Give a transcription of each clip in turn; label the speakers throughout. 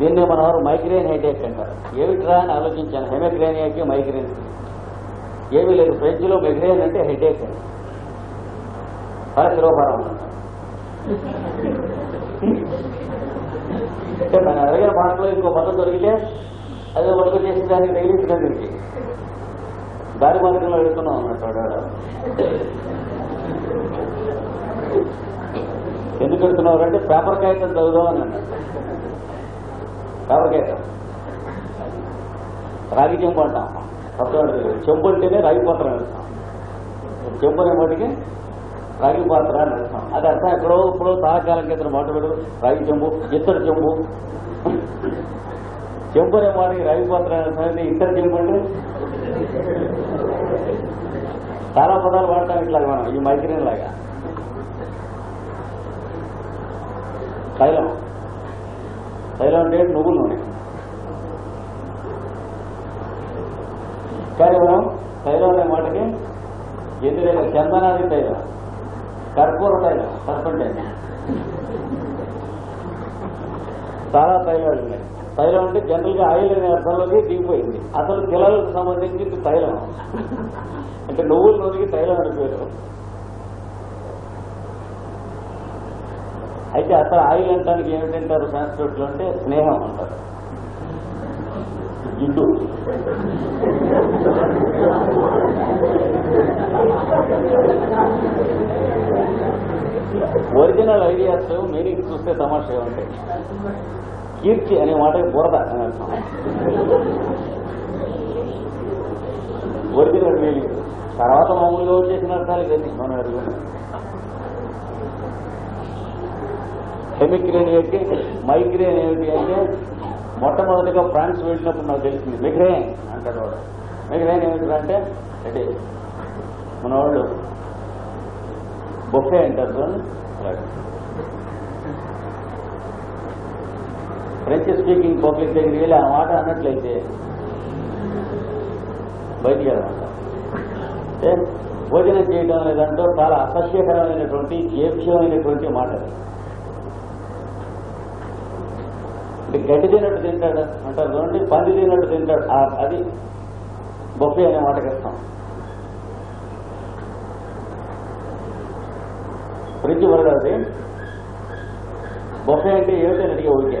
Speaker 1: దీన్ని మన వారు మైగ్రేన్ హెడేక్ అంటారు. ఏమిట్రా అని ఆలోచించాను. హెమగ్రేనియాకి మైగ్రేన్. ఏమీ లేదు. ఫ్రెంచ్లో మైగ్రేన్ అంటే హెడేక్ అని. అలా శిరోభారం అంటే మన అడిగిన భాషలో ఇంకో పదం దొరికితే అదే వర్క్ చేసి దానికి తగిలించడం దీనికి దారి మార్గంలో వెళుతున్నాం అన్నట్టు ఎందుకు వెళ్తున్నారు అంటే పేపర్ కాగితం చదువుదాం అని అన్నాడు. పేపర్ రాగి చెంపు అంటాం. కొత్త చెంపు అంటేనే రాగి పాత్ర అంటాం చెంపు అనే రాగి పాత్ర అని అర్థం. అది అర్థం ఎక్కడో ఇప్పుడు సహకాలం కింద మాట పెడు రాగి చెంపు ఇత్తడి చెంపు చెంపు అనే మాటకి రాగి పాత్ర అనేది అర్థం అయితే ఇత్తడి అంటే? చాలా పదాలు వాడతాం ఇట్లా మనం. ఈ మైగ్రేన్ లాగా. తైలం. తైలం అంటే నువ్వుల నూనె కానీ మనం తైలం అనే మాటకి ఎదురైన చందనాది తైలం కర్పూర తైలం సర్పంటైన చాలా తైలాలు ఉన్నాయి. తైలం అంటే జనరల్గా ఆయిల్ అనే అర్థంలోకి దిగిపోయింది. అసలు పిల్లలకు సంబంధించి తైలం అంటే నువ్వుల నూనెకి తైలం అని పేరు. అయితే అసలు ఆయిల్ అంటానికి ఏమిటంటారు సంస్కృతిలో అంటే స్నేహం అంటారు. జిడ్డు. ఒరిజినల్ ఐడియాస్ మీనింగ్ చూస్తే తమాషా ఉంటాయి కీర్తి అనే మాటకి బురద అని అర్థం. Original meaning. తర్వాత మామూలుగా వచ్చేసిన అర్థాలు ఇవన్నీ. మనం అడుగుతున్నాం హెమిగ్రేన్ ఏంటి మైగ్రేన్ ఏమిటి అంటే మొట్టమొదటిగా ఫ్రాన్స్ వెళ్ళినప్పుడు నాకు తెలిసింది మిగ్రేన్ అంటాడు వాడు మిగ్రేన్ ఏమిటి అంటే అంటే మన వాళ్ళు బొఫే అంటారు చూడండి. ఫ్రెంచ్ స్పీకింగ్ పబ్లిక్ దగ్గరికి వెళ్ళి ఆ మాట అన్నట్లయితే బయటికి వెళ్ళమంట భోజనం చేయడం లేదంటూ చాలా అసహ్యకరమైనటువంటి ఏప్యమైనటువంటి మాట అది. అంటే గడ్డి తిన్నట్టు తింటాడు అంటారు చూడండి పంది తిన్నట్టు తింటాడు. ఆ- అది బొఫే అనే మాటకి ఇస్తాం ఫ్రిడ్జ్ వరడు బొఫే అంటే ఏమిటని అడిగే ఊరికే.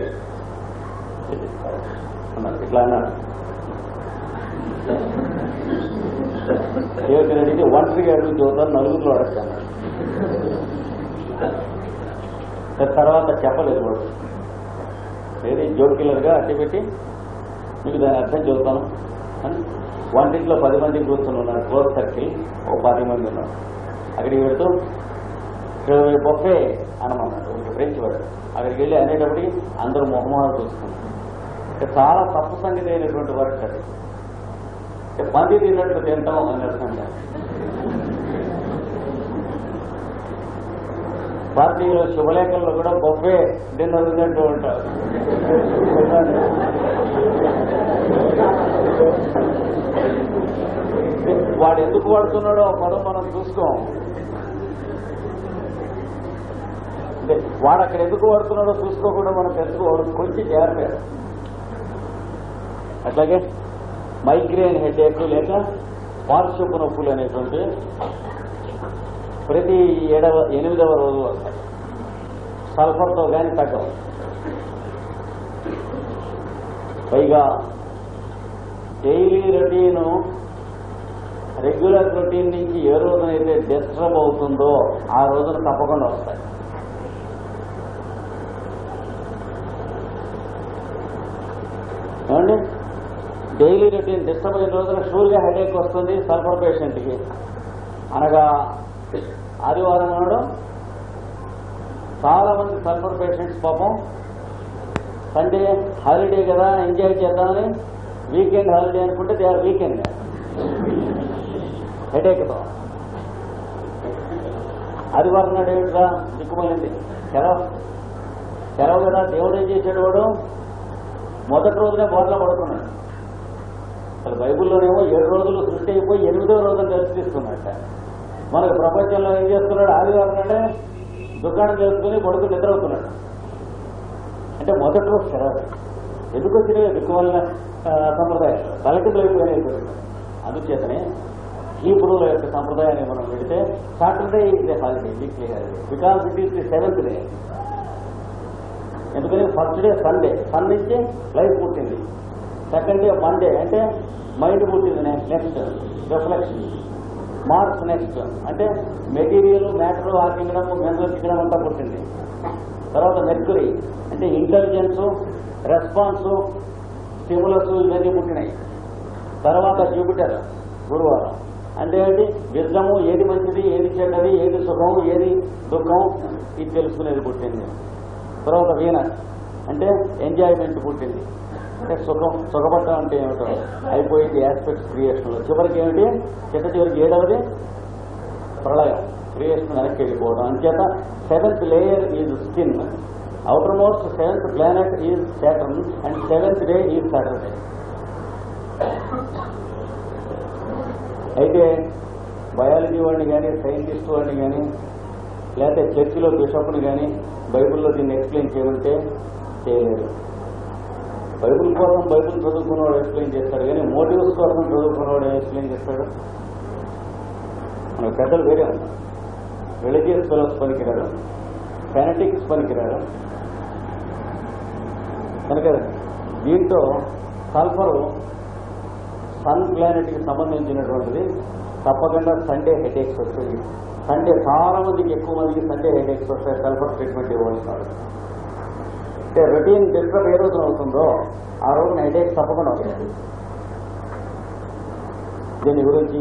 Speaker 1: అన్నాడు ఇట్లా అన్నాడు ఏమిటని అడిగితే ఒంటరిగా అడుగు చూద్దాం నలుగురిలో అడగ తర్వాత చెప్పలేదు వాడు. ఏది? జోకిలర్గా అట్టి పెట్టి మీకు దాని అర్థం చెబుతాను. అని వంటింట్లో పది మంది కూర్చొని ఉన్నారు. క్లోజ్ సర్కిల్ ఒక పది మంది ఉన్నారు. అక్కడికి వెళ్తూ బొఫే అనమన్నాడు ఒక ఫ్రెంచ్ వాడు అక్కడికి వెళ్ళి అనేటప్పటికి అందరూ మొహమాలు చూస్తున్నారు. చాలా తప్పు సంగతి అయినటువంటి వర్క్ అది. పంది తిన్నట్లు తింటాం అని అర్థం భారతీయుల శుభలేఖల్లో కూడా బొబ్బే డిన్నర్ ఉన్నట్టు ఉంటారు. వాడు ఎందుకు వాడుతున్నాడో పదం మనం చూసుకోం. అంటే వాడు అక్కడ ఎందుకు వాడుతున్నాడో చూసుకోకుండా మనం తెలుసుకోవడం కొంచెం జాగ్రత్త అట్లాగే మైగ్రేన్ హెడేక్ లేక పార్శ్వపు నొప్పులు అనేటువంటి ప్రతి ఏడవ ఎనిమిదవ రోజు వస్తాయి. సల్ఫర్తో కానీ తగ్గవు. పైగా డైలీ రొటీన్ రెగ్యులర్ రొటీన్ నుంచి ఏ రోజునైతే డిస్టర్బ్ అవుతుందో ఆ రోజున తప్పకుండా వస్తాయి. ఏమండి? డైలీ రొటీన్ డిస్టర్బ్ అయిన రోజున షూర్గా హెడేక్ వస్తుంది సల్ఫర్ పేషెంట్కి. అనగా ఆదివారం నాడు చాలా మంది సల్ఫర్ పేషెంట్స్ పాపం. సండే హాలిడే కదా ఎంజాయ్ చేద్దామని వీకెండ్ హాలిడే అనుకుంటే దే ఆర్ వీకెండ్. హెడేక్తో ఆదివారం నాడు ఏమిట్రా? దిక్కుమలింది సెలవు సెలవు కదా దేవుడు ఏం చేశాడు వాడు? మొదటి రోజునే బోర్ల పడుకున్నాడు. అసలు బైబుల్లోనేమో ఏడు రోజులు సృష్టి అయిపోయి ఎనిమిదో రోజులు దర్శిస్తున్నాడట మనకు ప్రపంచంలో ఏం చేస్తున్నాడు? ఆదివారం అంటే దుకాణం చేసుకుని కొడుకు నిద్రవుతున్నాడు అంటే మొదటి రోజు ఎందుకు వచ్చినాయి? దిక్కువల్ల సంప్రదాయాలు తలకిందులైపోయినాయి అందుచేతనే హీబ్రూల యొక్క సంప్రదాయాన్ని మనం పెడితే Saturday is day holiday weekly holiday. Because it is the seventh day. ఎందుకని? First day Sunday. సన్ నుంచి లైఫ్ పుట్టింది సెకండ్ డే మండే. అంటే మైండ్ పుట్టింది నెక్స్ట్ రిఫ్లెక్షన్. మార్క్స్ నెక్స్ట్ అంటే మెటీరియల్ మ్యాటర్ ఆ కింగడం మెంటల్ అంతా పుట్టింది తర్వాత మెర్కురీ అంటే ఇంటెలిజెన్స్ రెస్పాన్స్ స్టిములస్ ఇవన్నీ పుట్టినాయి. తర్వాత జూపిటర్ గురువారం. అంటే ఏంటి? విజ్ఞము ఏది మంచిది ఏది చెడ్డది ఏది సుఖం ఏది దుఃఖం ఇది తెలుసుకునేది పుట్టింది. తర్వాత వీనస్. అంటే ఎంజాయ్మెంట్ పుట్టింది. అంటే సుఖం సుఖపడటం అంటే ఏమిటో. అయిపోయింది ఆస్పెక్ట్స్ క్రియేషన్లో. చివరికి ఏమిటి? చిట్ట చివరికి ఏడవది ప్రళయం. క్రియేషన్ వెనక్కి వెళ్ళిపోవడం. అంచేత seventh layer is skin outermost seventh planet is Saturn and seventh day is Saturday అయితే బయాలజీ వాడిని కానీ సైంటిస్ట్ వాడిని కానీ లేకపోతే చర్చిలో బిషప్ని కానీ బైబిల్లో దీన్ని ఎక్స్ప్లెయిన్ చేయమంటే చేయలేరు బైబుల్ కోసం బైబుల్ చదువుకున్నవాడు ఎక్స్ప్లెయిన్ చేస్తాడు. కానీ మోటివ్స్ కోసం చదువుకున్నవాడు ఎక్స్ప్లెయిన్ చేస్తాడు? మన పెద్దలు వేరే ఉన్నారు. రిలీజియస్ ఫెలోస్ పనికిరాడు. ఫెనటిక్స్ పనికిరాడు. కనుక దీంతో సల్ఫరు సన్ ప్లానెట్కి సంబంధించినటువంటిది తప్పకుండా సండే హెడేక్స్ వస్తుంది. సండే చాలా మందికి ఎక్కువ మందికి సండే హెడేక్స్ వస్తాయి. సల్ఫర్ ట్రీట్మెంట్ ఇవ్వాల్సినాడు అంటే రొటీన్ డిస్టర్బ్ ఏ రోజున అవుతుందో ఆ రోజున హెడేక్ తప్పకుండా వస్తుంది దీని గురించి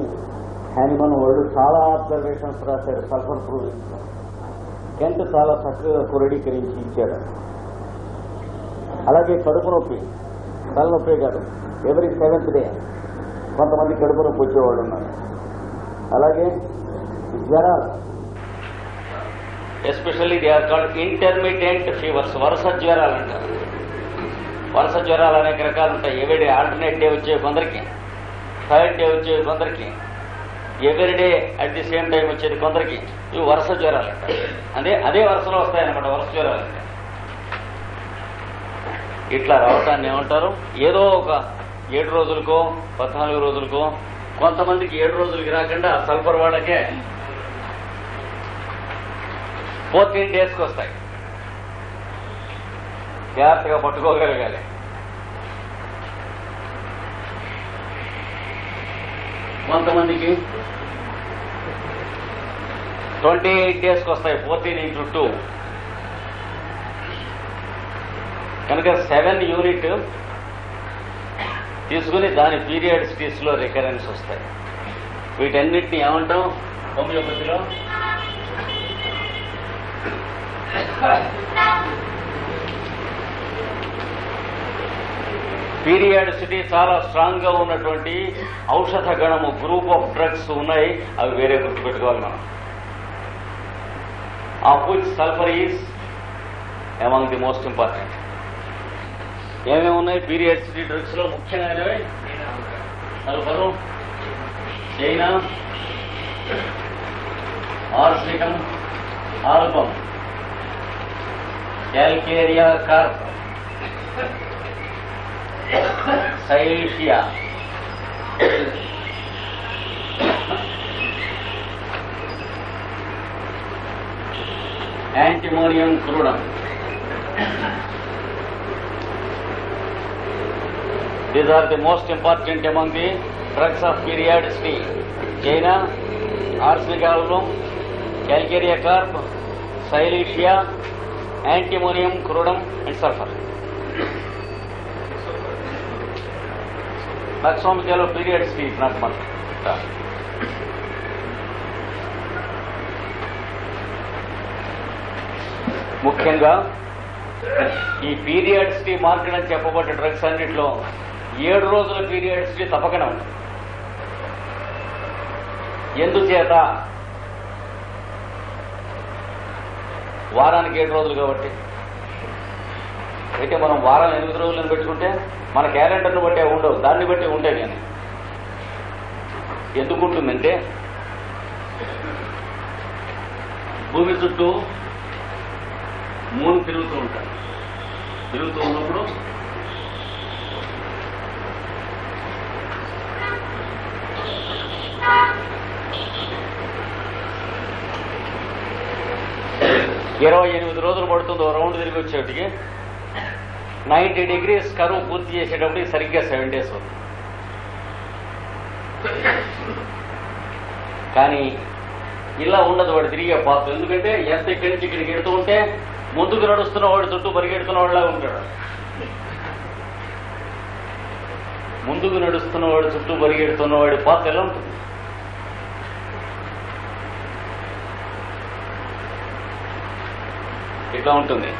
Speaker 1: హ్యానిమన్ వాళ్ళు చాలా అబ్జర్వేషన్స్ రాశారు సల్ఫర్ ప్రూవ్ కెంట్ చాలా చక్కగా క్రోడీకరించి ఇచ్చారు అలాగే కడుపు నొప్పి తలనొప్పి కాదు ఎవరి సెవెంత్ డే కొంతమంది కడుపు నొప్పి వచ్చేవాళ్ళు ఉన్నారు. అలాగే జ్వరాలు especially they are called intermittent fevers వరుస జ్వరాలు అంటారు. వరుస జ్వరాలు అనేక రకాలు ఉంటాయి. ఎవరి ఆల్టర్నేట్ డే వచ్చే కొందరికి థర్డ్ డే వచ్చే కొందరికి ఎవరి day at the same time వచ్చేది కొందరికి ఇవి వరుస జ్వరాలు అంటారు. అదే అదే వరుసలో వస్తాయన్నమాట వరుస జ్వరాలు. అంటే ఇట్లా రావటాన్ని ఏమంటారు? ఏదో ఒక ఏడు రోజులకో పద్నాలుగు రోజులకో కొంతమందికి ఏడు రోజులకి రాకుండా సల్ఫర్ వాడకే ఫోర్టీన్ డేస్కి వస్తాయి. జాగ్రత్తగా పట్టుకోగలగాలి. కొంతమందికి ట్వంటీ ఎయిట్ డేస్కి వస్తాయి ఫోర్టీన్ ఇంటూ టూ. కనుక సెవెన్ యూనిట్ తీసుకుని దాని పీరియడ్స్లో రికరెన్స్ వస్తాయి. వీటన్నిటిని ఏమంటాం? హోమియోపతిలో పీరియాడిసిటీ చాలా స్ట్రాంగ్గా ఉన్నటువంటి ఔషధ గణము గ్రూప్ ఆఫ్ డ్రగ్స్ ఉన్నాయి. అవి వేరే గుర్తుపెట్టుకోవాలి మనం. Of which sulphur is among the most important ఏమేమి ఉన్నాయి పీరియాడిసిటీ డ్రగ్స్లో? ముఖ్యమైనవి sulphur China arsenicum album calcareal curve, sciatia, antimonium crudum. These are the most important among the drugs of period C. China, arsenic album, calcarea carp, silicia, antimonium crudum and sulphur maximum కేవలం periods ముఖ్యంగా ఈ పీరియడ్స్కి market అని చెప్పబడ్డ drugs అన్నింటిలో ఏడు రోజుల పీరియడ్స్కి తప్పకనే ఉంటాం ఎందుచేత? వారానికి ఏడు రోజులు కాబట్టి. అయితే మనం వారం ఎనిమిది రోజులను పెట్టుకుంటే మన క్యాలెండర్ను బట్టే ఉండవు. దాన్ని బట్టి ఉంటాయి కానీ. ఎందుకుంటుందంటే భూమి చుట్టూ మూడు తిరుగుతూ ఉంటాయి. తిరుగుతూ ఉన్నప్పుడు ఇరవై ఎనిమిది రోజులు పడుతుంది ఓ రౌండ్ తిరిగి వచ్చేటికి నైంటీ డిగ్రీస్ కరువు పూర్తి చేసేటప్పుడు సరిగ్గా సెవెన్ డేస్ ఉంది. కానీ ఇలా ఉండదు వాడు తిరిగే పాత్ర. ఎందుకంటే ఎంత ఇక్కడి నుంచి ఇక్కడికి ఎడుతూ ఉంటే ముందుకు నడుస్తున్న వాడు చుట్టూ పరిగెడుతున్న వాళ్ళ ఉంటాడు. ముందుకు నడుస్తున్న వాడు చుట్టూ పరిగెడుతున్న వాడి పాత్ర ఎలా ఉంటుంది? ఇట్లా ఉంటుంది.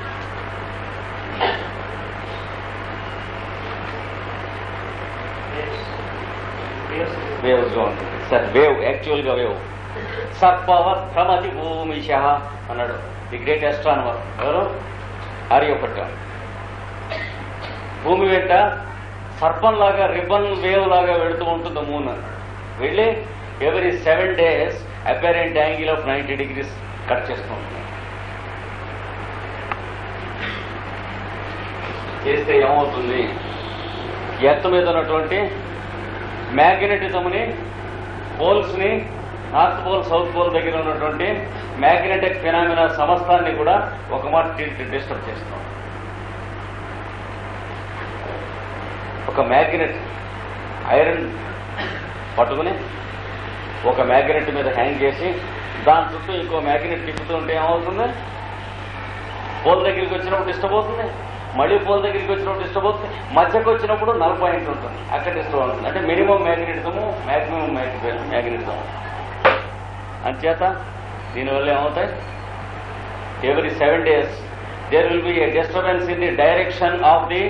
Speaker 1: వేవ్స్ ఉంటుంది సార్ వేవ్ యాక్చువల్గా వేవ్ సర్పవత్ భ్రమతి భూమిష అన్నాడు. ది గ్రేట్ అస్ట్రానమర్ ఎవరు? ఆర్యభట్ట భూమి వెంట సర్పంలాగా రిబన్ వేవ్ లాగా వెళుతూ ఉంటుంది మూన్ వెళ్ళి every seven days apparent angle of ninety degrees cut చేస్తూ ఉంటుంది. చేస్తే ఏమవుతుంది? ఎర్త్ మీద ఉన్నటువంటి మ్యాగ్నెటిజంని పోల్స్ని నార్త్ పోల్ సౌత్ పోల్ దగ్గర ఉన్నటువంటి మ్యాగ్నెటిక్ ఫినామినా సమస్తాన్ని కూడా ఒక మాట డిస్టర్బ్ చేస్తాం. ఒక మ్యాగ్నెట్ ఐరన్ పట్టుకుని ఒక మ్యాగ్నెట్ మీద హ్యాంగ్ చేసి దాని చుట్టూ ఇంకో మ్యాగ్నెట్ తిప్పుతూ ఉంటే ఏమవుతుంది? పోల్ దగ్గరికి వచ్చినప్పుడు డిస్టర్బ్ అవుతుంది. మళ్ళీ పోల్ దగ్గరికి వచ్చినప్పుడు డిస్టర్బ్ అవుతుంది. మధ్యకు వచ్చినప్పుడు నల్ పాయింట్ ఉంటుంది. అక్కడ డిస్టర్బ్ అవుతుంది. అంటే మినిమం మ్యాగ్నెటిజము మ్యాక్సిమం మ్యాగ్నెటిజం అంచేత దీనివల్ల ఏమవుతాయి? Every seven days there will be a disturbance in the direction of the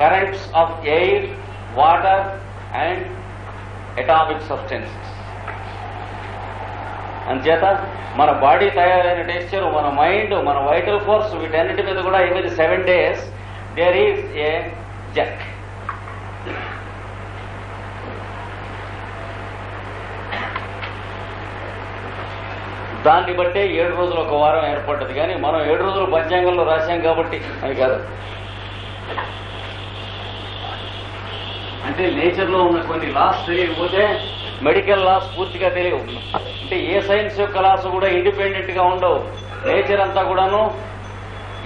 Speaker 1: currents of air water and atomic substances అంచేత మన బాడీ తయారైన టెక్స్చర్ మన మైండ్ మన వైటల్ ఫోర్స్ వీటన్నిటి మీద కూడా ఎనిమిది seven days there is a jerk. దాన్ని బట్టే ఏడు రోజులు ఒక వారం ఏర్పడ్డది. కానీ మనం ఏడు రోజులు పంచాంగంలో రాశాం కాబట్టి అది కాదు. అంటే నేచర్లో ఉన్న కొన్ని లాస్ తెలియకపోతే మెడికల్ లాస్ పూర్తిగా తెలియవు అంటే ఏ సైన్స్ యొక్క కూడా ఇండిపెండెంట్గా ఉండవు. నేచర్ అంతా కూడాను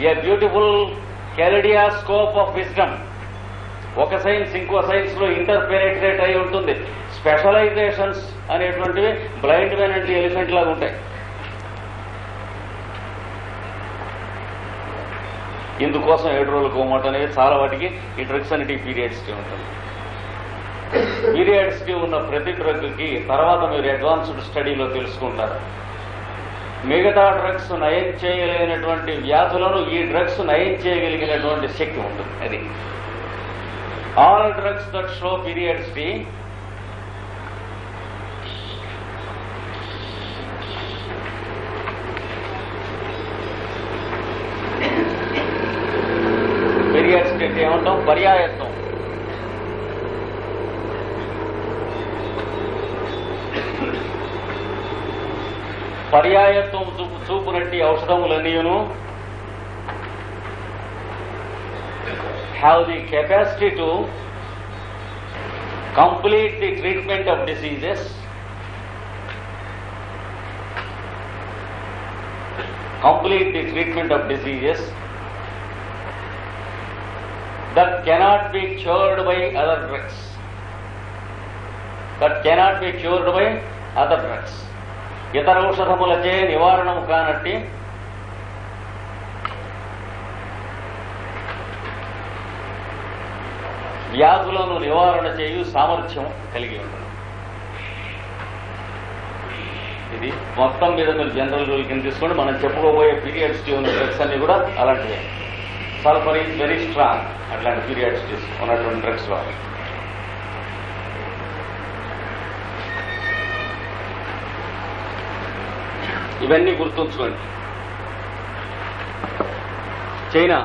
Speaker 1: a beautiful kaleidoscope of wisdom. ఒక సైన్స్ ఇంకో సైన్స్లో ఇంటర్పెనేట్రేట్ అయి ఉంటుంది. స్పెషలైజేషన్స్ అనేటువంటివి బ్లైండ్ మ్యాన్ అంటే ఎలిఫెంట్ లాగా ఉంటాయి. ఇందుకోసం ఏడు రోజులు కోమట అనేది చాలా వాటికి ఈ పీరియడ్స్ ఉంటుంది. పీరియడ్స్కి ఉన్న ప్రతి డ్రగ్కి తర్వాత మీరు అడ్వాన్స్డ్ స్టడీలో తెలుసుకుంటారు. మిగతా డ్రగ్స్ నయం చేయలేనటువంటి వ్యాధులను ఈ డ్రగ్స్ నయం చేయగలిగినటువంటి శక్తి ఉంటుంది అది. ఆల్ డ్రగ్స్ దట్ షో పీరియడ్స్కి ఔషధములన్నీను have the capacity to complete the treatment of diseases complete the treatment of diseases that cannot be cured by other drugs. That cannot be cured by other drugs. ఇతర ఔషధములచే నివారణము కానట్టి వ్యాధులను నివారణ చేయు సామర్థ్యం కలిగి ఉంటుంది. ఇది మొత్తం మీద మీరు జనరల్ రూల్ కింద తీసుకోండి. మనం చెప్పుకోబోయే పీరియడ్స్ ఉన్న డ్రగ్స్ అన్ని కూడా అలాంటివే. సల్ఫర్ ఈజ్ వెరీ స్ట్రాంగ్ అట్లాంటి పీరియడ్స్ ఉన్నటువంటి డ్రగ్స్ వాళ్ళు ఇవన్నీ గుర్తుంచుకోండి. China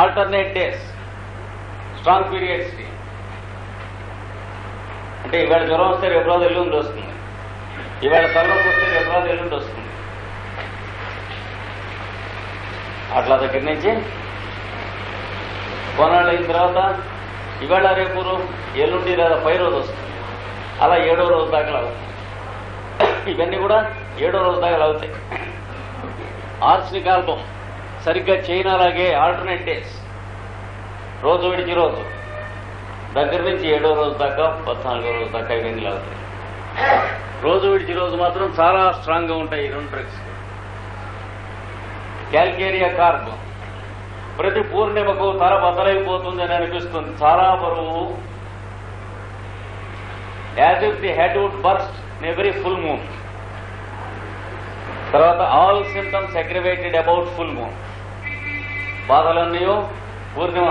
Speaker 1: alternate days strong periods అంటే ఇవాళ జ్వరం వస్తే రేపు రోజు ఎల్లుండి వస్తుంది. ఇవాళ తలనొప్పి వస్తే రేపు రోజు ఎల్లుండి వస్తుంది. అట్లా దగ్గర నుంచి కొనాళ్ళు అయిన తర్వాత ఇవాళ రేపు ఎల్లుండి లేదా పై రోజు వస్తుంది. అలా ఏడో రోజు దాకా అవుతుంది ఇవన్నీ కూడా ఏడో రోజు దాకా అవుతాయి ఆర్సనిక్ ఆల్బమ్ సరిగ్గా చైనా లాగే ఆల్టర్నేట్ డేస్ రోజు విడిచి రోజు. దగ్గర నుంచి ఏడో రోజు దాకా పద్నాలుగో రోజు దాకా ఇవన్నీ అవుతాయి రోజు విడిచి రోజు మాత్రం చాలా స్ట్రాంగ్గా ఉంటాయి ఈ రెండు డ్రగ్స్ క్యాల్కేరియా కార్బ్ ప్రతి పూర్ణిమకు తర బదలైపోతుంది అని అనిపిస్తుంది. చాలా బరువు. As if the head would burst every full moon తర్వాత all symptoms aggravated about full moon బాధలన్నీ పూర్ణిమ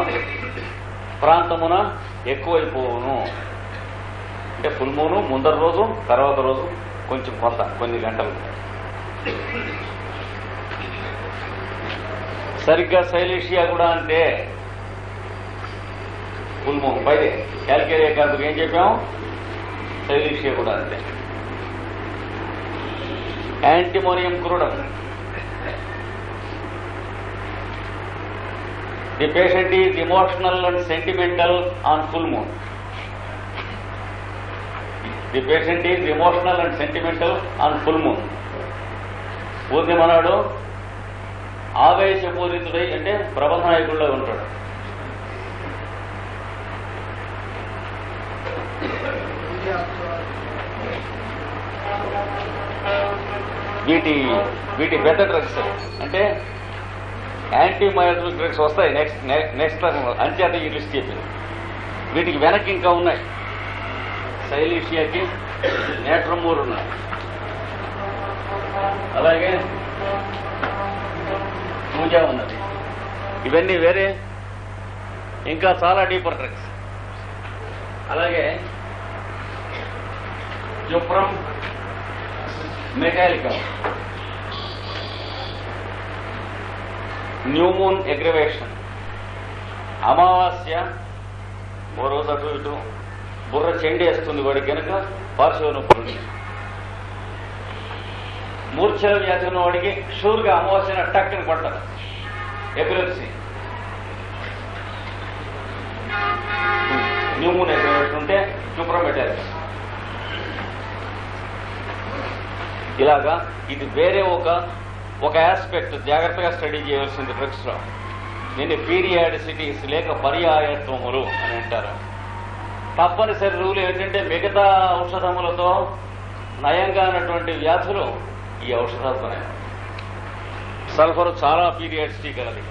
Speaker 1: ప్రాంతమున ఎక్కువైపోవును అంటే ఫుల్ మూను ముందర రోజు తర్వాత రోజు కొంచెం కొంత కొన్ని గంటలు. సరిగ్గా శైలేషియా కూడా అంటే ఫుల్ మూన్ పైదే క్యాల్కేరియా కార్డుకు ఏం చెప్పాము శైలేషియా కూడా అంతే. Antimonium crudum the patient is emotional and sentimental on full moon. The patient is emotional and sentimental on full moon. పూర్ణిమనాడు ఆవేశపూరితుడై అంటే ప్రబంధ నాయకుల్లో ఉంటాడు. వీటి వీటి పెద్ద డ్రగ్స్ అంటే యాంటీమయోటిక్ డ్రగ్స్ వస్తాయి. నెక్స్ట్ నెక్స్ట్ అంచేత ఈ లిస్ట్ చెప్పింది వీటికి వెనక్కి ఇంకా ఉన్నాయి. సైలీషియాకి నేట్రమూర్ ఉన్నాయి. అలాగే పూజా ఉన్నది. ఇవన్నీ వేరే. ఇంకా చాలా డీపర్ డ్రగ్స్ అలాగే జుప్రం మెటాలికా న్యూమూన్ ఎగ్రివేషన్. అమావాస్య ఓ రోజు అటు ఇటు బుర్ర చెండేస్తుంది వాడి కనుక పార్శ్వ నొప్పులు మూర్ఛల వ్యాధి ఉన్న వాడికి షూర్గా అమావాస్యన టక్కని పట్టదు ఎపిలెప్సీ. న్యూమూన్ ఎగ్రివేషన్ ఉంటే చూప్రం పెట్టారు. ఇలాగా ఇది వేరే ఒక ఒక ఆస్పెక్ట్ జాగ్రత్తగా స్టడీ చేయవలసింది డ్రగ్స్లో దీన్ని పీరియాడిసిటీస్ లేక పర్యాయత్వములు అని అంటారు. తప్పనిసరి రూల్ ఏంటంటే మిగతా ఔషధములతో నయంగా ఉన్నటువంటి వ్యాధులు ఈ ఔషధాలతోనే సల్ఫర్ చాలా పీరియాడిసిటీ కలది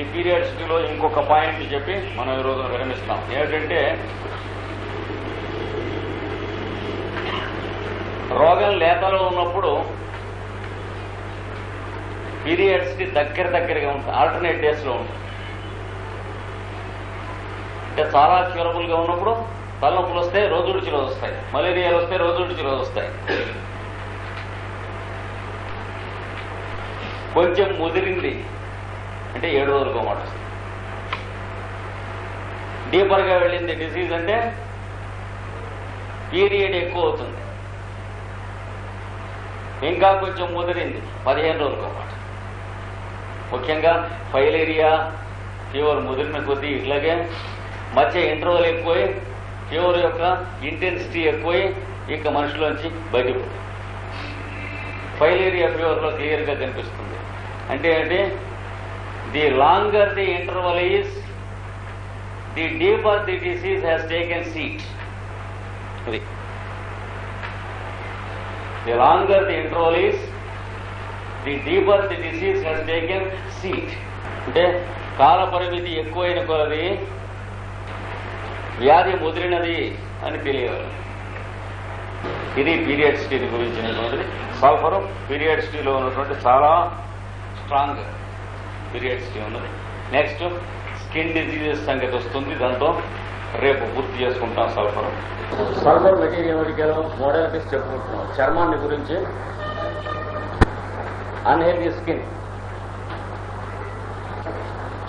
Speaker 1: ఈ పీరియాడిసిటీలో ఇంకొక పాయింట్ చెప్పి మనం ఈ విరమిస్తాం. ఏమిటంటే రోగం లేతలో ఉన్నప్పుడు పీరియడ్స్కి దగ్గర దగ్గరగా ఉంటుంది. ఆల్టర్నేట్ డేస్లో ఉంటుంది. అంటే చాలా క్యూరబుల్గా ఉన్నప్పుడు తలనొప్పులు వస్తే రోజు విడిచి రోజు వస్తాయి. మలేరియాలు వస్తే రోజు విడిచి రోజు వస్తాయి. కొంచెం ముదిరింది అంటే ఏడు రోజులకు మాట డీపర్గా డీపర్గా వెళ్ళింది డిసీజ్ అంటే పీరియడ్ ఎక్కువ అవుతుంది. ఇంకా కొంచెం ముదిరింది. పదిహేను రోజులకు మాట ముఖ్యంగా ఫైలేరియా ఫీవర్ ముదిరిన కొద్దీ ఇట్లాగే మధ్య ఇంటర్వల్ ఎక్కువై ఫీవర్ యొక్క ఇంటెన్సిటీ ఎక్కువై ఇక మనిషిలోంచి బయటపోతుంది ఫైలేరియా ఫీవర్లో క్లియర్గా కనిపిస్తుంది. అంటే ఏంటి? The longer the interval is the deeper the disease has taken seat. అది The longer the interval is, the deeper the disease has taken seat అంటే కాల పరిమితి ఎక్కువైన కొలది వ్యాధి ముదిరినది అని తెలియవాలి ఇది పీరియడ్స్టీ గురించినటువంటిది. సల్ఫర్ పీరియడ్స్టీలో ఉన్నటువంటి చాలా స్ట్రాంగ్ పీరియడ్స్టీ ఉన్నది. నెక్స్ట్ స్కిన్ డిసీజెస్ సంగతి వస్తుంది. దాంతో రేపు పూర్తి చేసుకుంటాం సల్ఫర్ సల్ఫర్ మెటీరియల్ మోడాలిటీస్ చెప్పుకుంటున్నాం. చర్మాన్ని గురించి అన్హెల్దీ స్కిన్.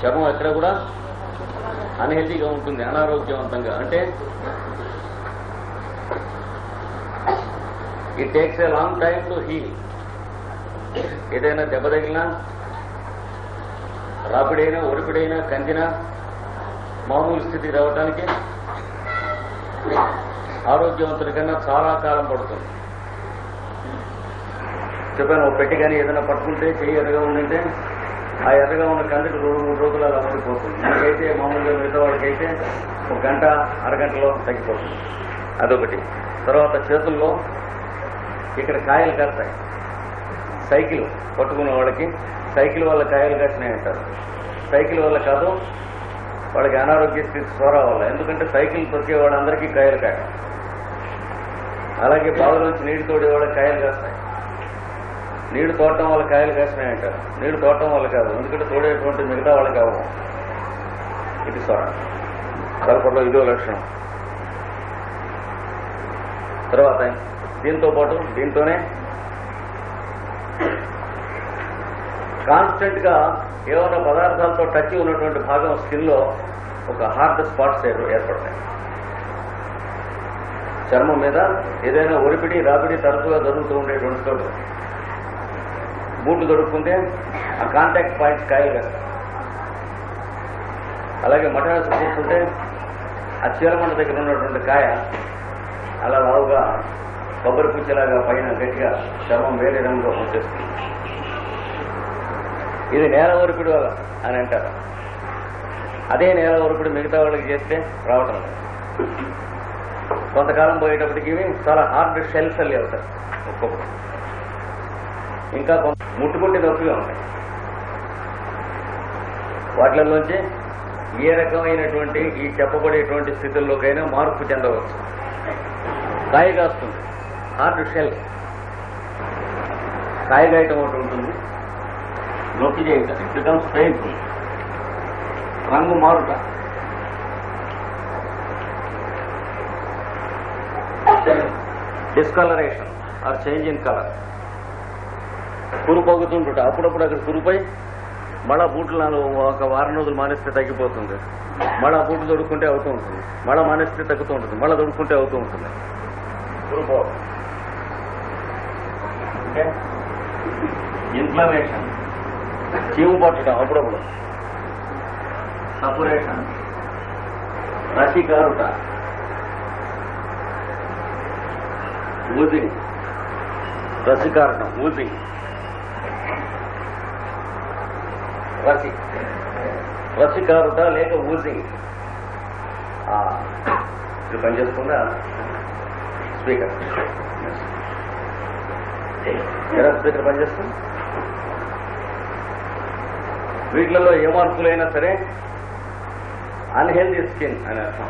Speaker 1: చర్మం ఎక్కడ కూడా అన్హెల్దీగా ఉంటుంది అనారోగ్యవంతంగా. అంటే it takes a long time to heal ఏదైనా దెబ్బ తగిలినా రాపిడైనా ఒడిపిడైనా కందినా మామూలు స్థితికి రావడానికి ఆరోగ్యవంతుల కన్నా చాలా కాలం పడుతుంది. చెప్పాను పెట్టి కానీ ఏదైనా పట్టుకుంటే చెయ్యి ఎర్రగా ఉందంటే ఆ ఎర్రగా ఉన్న కందుకు రెండు మూడు రోజులు అలా పడిపోతుంది మనకైతే మామూలుగా మిగతా వాళ్ళకైతే ఒక గంట అరగంటలో తగ్గిపోతుంది. అదొకటి. తర్వాత చేతుల్లో ఇక్కడ కాయలు కాస్తాయి. సైకిల్ పట్టుకున్న వాళ్ళకి సైకిల్ వల్ల కాయలు కాసినాయి అంటారు సైకిల్ వల్ల కాదు వాళ్ళకి అనారోగ్య స్థితి స్వర వల్ల. ఎందుకంటే సైకిల్ తొక్కే వాళ్ళందరికీ కాయలు కాయ. అలాగే బావిలోంచి నీళ్ళు తోడే వాళ్ళకి కాయలు కాస్తాయి. నీళ్ళు తోడటం వల్ల కాయలు కాసినాయి అంటారు నీళ్ళు తోడటం వల్ల కాదు. ఎందుకంటే తోడేటువంటి మిగతా వాళ్ళకి అవ్వం ఇది స్వర కలపడలో ఇదో లక్షణం. తర్వాత దీంతో పాటు దీంతోనే కాన్స్టెంట్గా ఏమైనా పదార్థాలతో టచ్ ఉన్నటువంటి భాగం స్కిన్లో ఒక హార్డ్ స్పాట్స్ ఏర్పడతాయి. చర్మం మీద ఏదైనా ఒడిపిడి రాపిడి తరచుగా జరుగుతూ ఉండేటువంటి చోటు. బూట్లు దొరుకుతుంటే ఆ కాంటాక్ట్ పాయింట్స్ కాయలు అలాగే మటన్ కూర్చుంటే ఆ చీలమండ దగ్గర ఉన్నటువంటి కాయ అలా లావుగా కొబ్బరి పుచ్చలాగా పైన గట్టిగా చర్మం వేరే రంగులో వచ్చేస్తుంది. ఇది నేల ఒరిపిడి వల్ల అని అంటారు. అదే నేల ఒరిపిడి మిగతా వాళ్ళకి చేస్తే రావటం లేదు. కొంతకాలం పోయేటప్పటికి చాలా హార్డ్ షెల్స్ అల్లి అవుతాయి. ఒక్కొక్కటి ఇంకా కొంత ముట్టుకుంటే నొప్పిగా ఉంటాయి. వాటిలలోంచి ఏ రకమైనటువంటి ఈ చెప్పబడేటువంటి స్థితుల్లోకైనా మార్పు చెందవచ్చు. కాయ కాస్తుంది హార్డ్ షెల్. కాయ గాయటం ఒకటి ఉంటుంది. లోకి చేయటం ఇట్ బికమ్స్ పెయిన్ఫుల్ రంగు మారుట. Discoloration or change in colour కురుపోగుతుంటుట అప్పుడప్పుడు అక్కడ కురుపై మళ్ళా బూట్లు నాలుగు ఒక వారం రోజులు మానేస్తే తగ్గిపోతుంది. మళ్ళా బూట్లు దొడుక్కుంటే అవుతూ ఉంటుంది. మళ్ళా మానేస్తే తగ్గుతూ ఉంటుంది. మళ్ళా దొడుక్కుంటే అవుతూ ఉంటుంది. కురుపో ఇన్ఫ్లమేషన్ చీము పట్టడం అప్పుడప్పుడు. సపురేషన్. రసికారుట. ఊజింగ్. రసికారటం ఊజింగ్. రసి. రసికారుట లేక ఊజింగ్. ఇది పనిచేస్తుందా స్పీకర్. ఎలా స్పీకర్ పనిచేస్తుంది వీటిలలో ఏ మార్పులైనా సరే అన్హెల్దీ స్కిన్ అని అర్థం.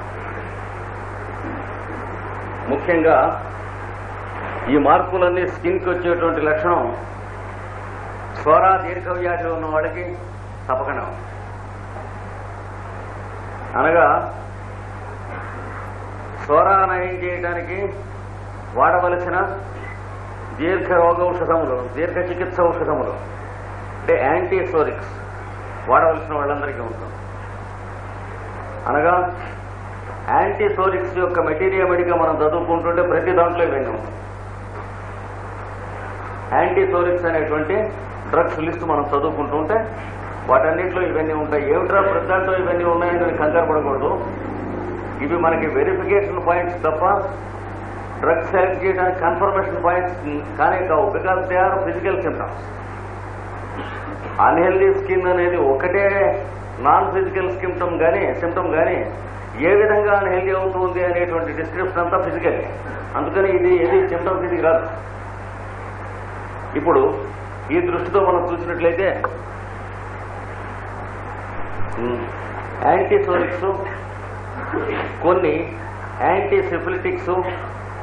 Speaker 1: ముఖ్యంగా ఈ మార్పులన్నీ స్కిన్కి వచ్చేటువంటి లక్షణం స్వర దీర్ఘవ్యాధి ఉన్న వాడికి తప్పకుండా అనగా స్వర నయం చేయడానికి వాడవలసిన దీర్ఘ రోగౌషధములు దీర్ఘ చికిత్స ఔషధములు అంటే యాంటీసోరిక్స్ వాడవలసిన వాళ్ళందరికీ ఉంటుంది అనగా యాంటీసోరిక్స్ యొక్క మెటీరియల్ మెడిగా మనం చదువుకుంటుంటే ప్రతి దాంట్లో ఇవన్నీ ఉంటాయి. యాంటీసోరిక్స్ అనేటువంటి డ్రగ్స్ లిస్ట్ మనం చదువుకుంటుంటే వాటన్నింటిలో ఇవన్నీ ఉంటాయి. ఏమిట్రా ప్రతి దాంట్లో ఇవన్నీ ఉన్నాయని కంగారు పడకూడదు. ఇవి మనకి వెరిఫికేషన్ పాయింట్స్ తప్ప డ్రగ్స్ సెలెక్ట్ చేయడానికి కన్ఫర్మేషన్ పాయింట్స్ కానీ కావు. Because they are physical symptoms unhealthy skin అనేది ఒకటే నాన్ ఫిజికల్ సిమ్టమ్ కానీ సిమ్టమ్ కానీ ఏ విధంగా అన్హెల్దీ అవుతుంది అనేటువంటి డిస్క్రిప్షన్ అంతా ఫిజికల్. అందుకని ఇది ఏది సిమ్టమ్స్ ఇది కాదు. ఇప్పుడు ఈ దృష్టితో మనం చూసినట్లయితే యాంటీసోలిక్స్ కొన్ని యాంటీసిఫిలిటిక్స్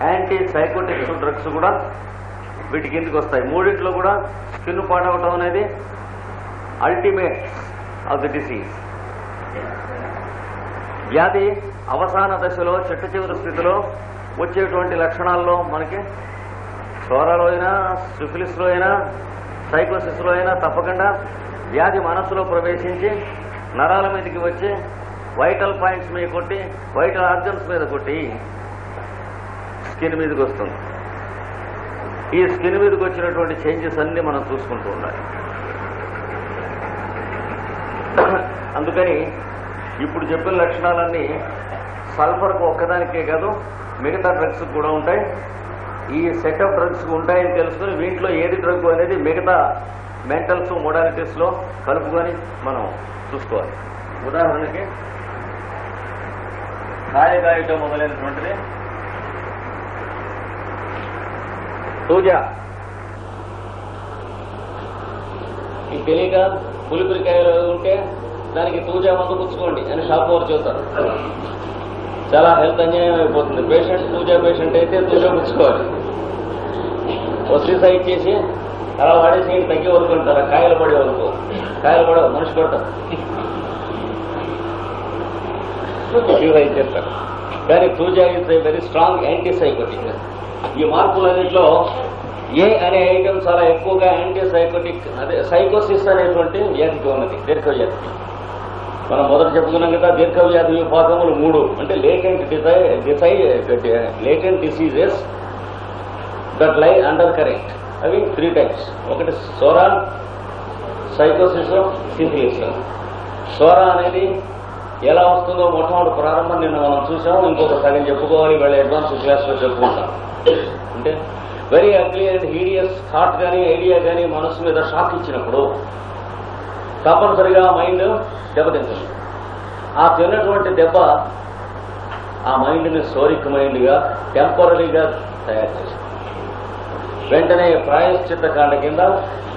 Speaker 1: యాంటీ సైకోటిక్స్ డ్రగ్స్ కూడా వీటి కిందకి వస్తాయి. మూడింట్లో కూడా స్కిన్ పాడవటం అనేది అల్టిమేట్ ఆఫ్ ది డిసీజ్ వ్యాధి అవసాన దశలో చిట్ట చివరి స్థితిలో వచ్చేటువంటి లక్షణాల్లో మనకి క్షోరాలో అయినా సిఫిలిస్లో అయినా సైకోసిస్లో అయినా తప్పకుండా వ్యాధి మనస్సులో ప్రవేశించి నరాల మీదకి వచ్చి వైటల్ పాయింట్స్ మీద కొట్టి వైటల్ ఆర్గన్స్ మీద కొట్టి స్కిన్ మీదకి వస్తుంది. ఈ స్కిన్ మీదకి వచ్చినటువంటి చేంజెస్ అన్ని మనం చూసుకుంటూ ఉండాలి. అందుకని ఇప్పుడు చెప్పిన లక్షణాలన్నీ సల్ఫర్కు ఒక్కదానికే కాదు మిగతా డ్రగ్స్ కూడా ఉంటాయి. ఈ సెట్ ఆఫ్ డ్రగ్స్ ఉంటాయని తెలుసుకుని వీటిలో ఏది డ్రగ్ అనేది మిగతా మెంటల్స్ మోడాలిటీస్లో కలుపుకొని మనం చూసుకోవాలి. ఉదాహరణకి కాయగాయటం మొదలైనటువంటిది. పూజ ఈ తెలియక పులిపురికాయలు ఉంటే దానికి తూజా మందు పుచ్చుకోండి అని షాప్ వారు చెబుతారు. చాలా హెల్త్ అన్యాయం అయిపోతుంది. పేషెంట్ పూజ పేషెంట్ అయితే తూజా పుచ్చుకోవాలి వచ్చి సైడ్ ఇచ్చేసి అలా వాడేసి తగ్గి వదులుకుంటారు. కాయలు పడే వరకు కాయలు పడవు మనిషి కొడతారు. సీసా కానీ thuja is a very strong antisycotic ఈ మార్పులన్నింటిలో ఏ అనే ఐటమ్ చాలా ఎక్కువగా యాంటీ సైకోటిక్ అదే సైకోసిస్ అనేటువంటి వ్యాధికి ఉన్నది. దీర్ఘ వ్యాధికి మనం మొదట చెప్పుకున్నాం కదా దీర్ఘ వ్యాధి విభాగములు మూడు. అంటే లేటెంట్ డిసై డిసై latent diseases that lie undercurrent అవి త్రీ టైప్స్ ఒకటి సోరా సైకోసిస్ సిఫిలిస్ సోరా అనేది ఎలా వస్తుందో మొట్టమొదటి ప్రారంభం నిన్న మనం చూసాం ఇంకొక సగం చెప్పుకోవాలి వాళ్ళ అడ్వాన్స్ క్లాస్లో చెప్పుకుంటాం. అంటే very ugly and hideous thought కానీ ఐడియా కానీ మనసు మీద షాక్ ఇచ్చినప్పుడు తప్పనిసరిగా మైండ్ దెబ్బతింటుంది. ఆ తిన్నటువంటి దెబ్బ ఆ మైండ్ని సోరిక్ మైండ్గా టెంపరీగా తయారు చేస్తుంది. వెంటనే ప్రాయశ్చిత్త కాండ కింద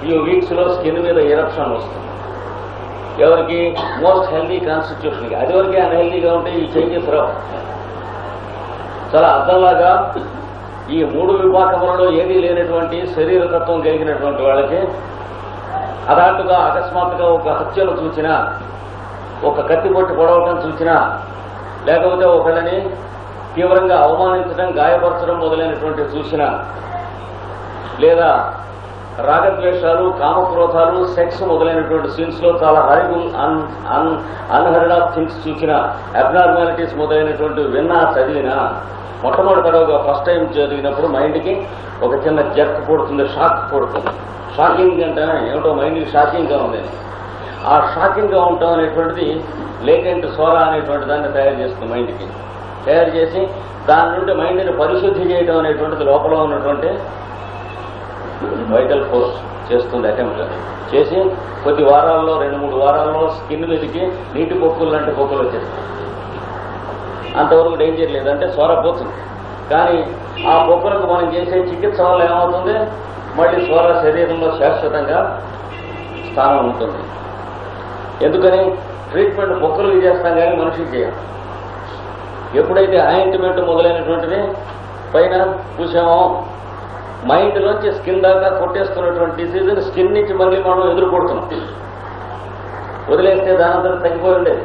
Speaker 1: ఈ వీక్స్లో స్కిన్ మీద ఎరప్షన్ వస్తుంది. ఎవరికి? మోస్ట్ హెల్దీ కాన్స్టిట్యూషన్కి అది వరకే అన్హెల్దీగా ఉంటే ఈ చేంజెస్ రావు. చాలా అర్థంలాగా ఈ మూడు విభాగములలో ఏదీ లేనటువంటి శరీరతత్వం కలిగినటువంటి వాళ్ళకి హఠాత్తుగా అకస్మాత్తుగా ఒక హత్యను చూసినా ఒక కత్తి కొట్టి పొడవటం చూసినా లేకపోతే ఒకళ్ళని తీవ్రంగా అవమానించడం గాయపరచడం మొదలైనటువంటి చూసిన లేదా రాగద్వేషాలు కామక్రోధాలు సెక్స్ మొదలైనటువంటి సీన్స్లో చాలా horrible un un unheard of things చూసిన అబ్నార్మాలిటీస్ మొదలైనటువంటి విన్నా చదివినా మొట్టమొదటి తడవగా ఫస్ట్ టైం జరిగినప్పుడు మైండ్కి ఒక చిన్న జర్క్ పుడుతుంది షాక్ పుడుతుంది. షాకింగ్ అంటే ఏమిటో మైండ్కి షాకింగ్గా ఉంది. ఆ షాకింగ్గా ఉండటం అనేటువంటిది లేటెంట్ సోరా అనేటువంటి దాన్ని తయారు చేస్తుంది మైండ్కి. తయారు చేసి దాని నుండి మైండ్ని పరిశుద్ధి చేయడం అనేటువంటిది లోపల ఉన్నటువంటి వైటల్ ఫోర్స్ చేస్తుంది అటెంప్ట్ చేసి కొద్ది వారాల్లో రెండు మూడు వారాల్లో స్కిన్ మీదకి నీటి పొక్కులు లాంటి పొక్కులు వచ్చేస్తాయి. అంతవరకు డేంజర్ లేదంటే సోర పోతుంది. కానీ ఆ పొక్కులకు మనం చేసే చికిత్స వల్ల ఏమవుతుంది? మళ్ళీ సోర శరీరంలో శాశ్వతంగా స్థానం ఉంటుంది. ఎందుకని? ట్రీట్మెంట్ పొక్కులు చేస్తాం కానీ మనిషికి చేయాలి ఎప్పుడైతే ఆయింట్మెంట్ మొదలైనటువంటిది పైన చూసామో మైండ్లోంచి స్కిన్ దాకా కొట్టేస్తున్నటువంటి డిసీజ్ని స్కిన్ నుంచి మళ్ళీ మనం ఎదుర్కొడుతున్నాం. వదిలేస్తే దానంతా తగ్గిపోయి ఉండేది.